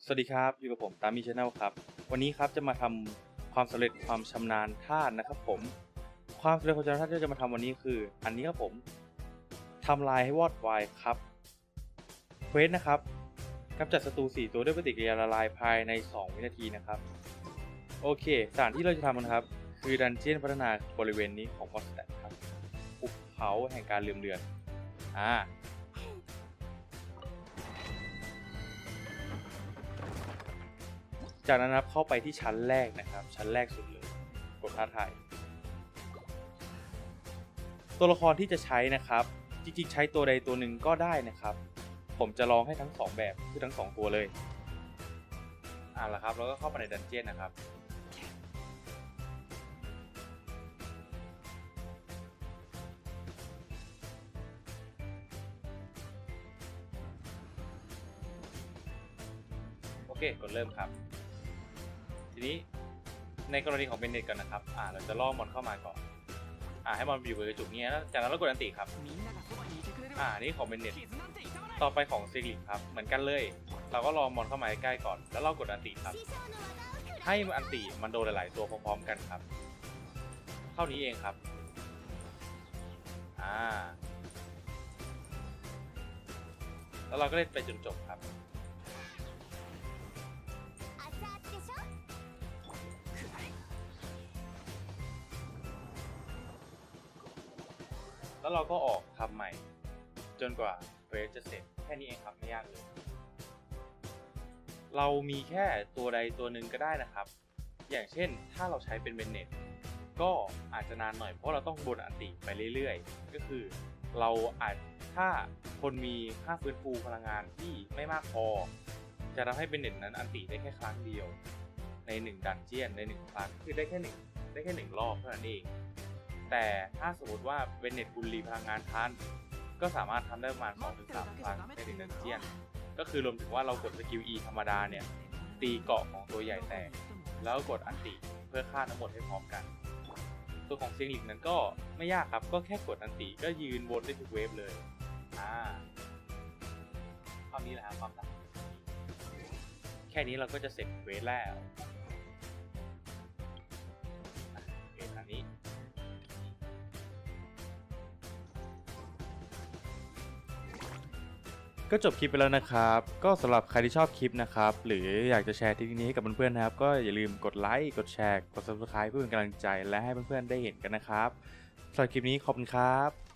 สวัสดีครับอยู่กับผมตามมีชาแนลครับ วันนี้ครับจะมาทำความสำเร็จความชำนาญธาตุนะครับ ผม ความสำเร็จความชำนาญธาตุที่จะมาทำวันนี้คือ อันนี้ครับผมทำลายให้วอดวายครับเควสนะครับกำจัดศัตรู4ตัวด้วยปฏิกิริยาละลายภายใน 2 วินาทีนะครับ โอเคสถานที่เราจะทำมันครับ คือดันเจียนพัฒนาบริเวณนี้ของมอสแตทครับภูเขาแห่งการลืมเลือนอ่า จากนั้นนะครับเข้าไปที่ชั้นแรกนะครับ ชั้นแรกสุดเลยกดท้าทายตัวละครที่จะใช้นะครับ จริงๆใช้ตัวใดตัวหนึ่งก็ได้นะครับ ผมจะลองให้ทั้งสองแบบคือทั้งสองตัวเลยอ่าละครับแล้วก็เข้ามาในดันเจียนนะครับโอเคกดเริ่มครับ นี้ในกรณีของเบนเนตก่อนนะครับอ่าเราจะล่อมอนเข้ามาก่อนอ่าให้มอนอยู่บนกระจุกนี้แล้วจากนั้นเรากดอันติครับอ่านี่ของเบนเนตต่อไปของซิลิครับเหมือนกันเลย เราก็รอมอนเข้ามาใกล้ก่อน แล้วเรากดอันติครับ ให้อันติมันโดนหลาย ๆ ตัวพร้อม ๆ กันครับ เท่านี้เองครับอ่าแล้วเราก็เล่นไปจนจบครับ แล้วเราก็ออกทำใหม่ จนกว่าเฟสจะเสร็จแค่นี้เองครับไม่ยากเลย เรามีแค่ตัวใดตัวหนึ่งก็ได้นะครับ อย่างเช่นถ้าเราใช้เป็นเบนเน็ตก็อาจจะนานหน่อยเพราะเราต้องบนอันติไปเรื่อยๆ ก็คือเราอาจถ้าคนมีค่าฟื้นฟูพลังงานที่ไม่มากพอ จะทำให้เบนเน็ตนั้นอันติได้แค่ครั้งเดียว ในหนึ่งดันเจียนในหนึ่งครั้งคือได้แค่หนึ่งได้แค่หนึ่งรอบเท่านั้นเอง แต่ถ้าสมมติว่าเบนเน็ตคุณรีพลังงานทันก็สามารถทำได้ประมาณ2-3ครั้งในหนึ่งดันเจียน ก็คือรวมถึงว่าเรากดสกิล E ธรรมดาเนี่ย ตีเกาะของตัวใหญ่แตก แล้วกดอันติเพื่อฆ่าทั้งหมดให้พร้อมกัน ตัวของเซียงหลิกนั้นก็ไม่ยากครับ ก็แค่กดอันติก็ยืนวนได้ทุกเวฟเลย อ่าความนี้แหละครับความต่างแค่นี้เราก็จะเสร็จเวฟแล้ว ก็จบคลิปไปแล้วนะครับ ก็สำหรับใครที่ชอบคลิปนะครับ หรืออยากจะแชร์ทริปนี้ให้กับเพื่อนๆนะครับ ก็อย่าลืมกดไลค์ กดแชร์ กด subscribe เพื่อเป็นกำลังใจและให้เพื่อนๆได้เห็นกันนะครับสำหรับคลิปนี้ขอบคุณครับ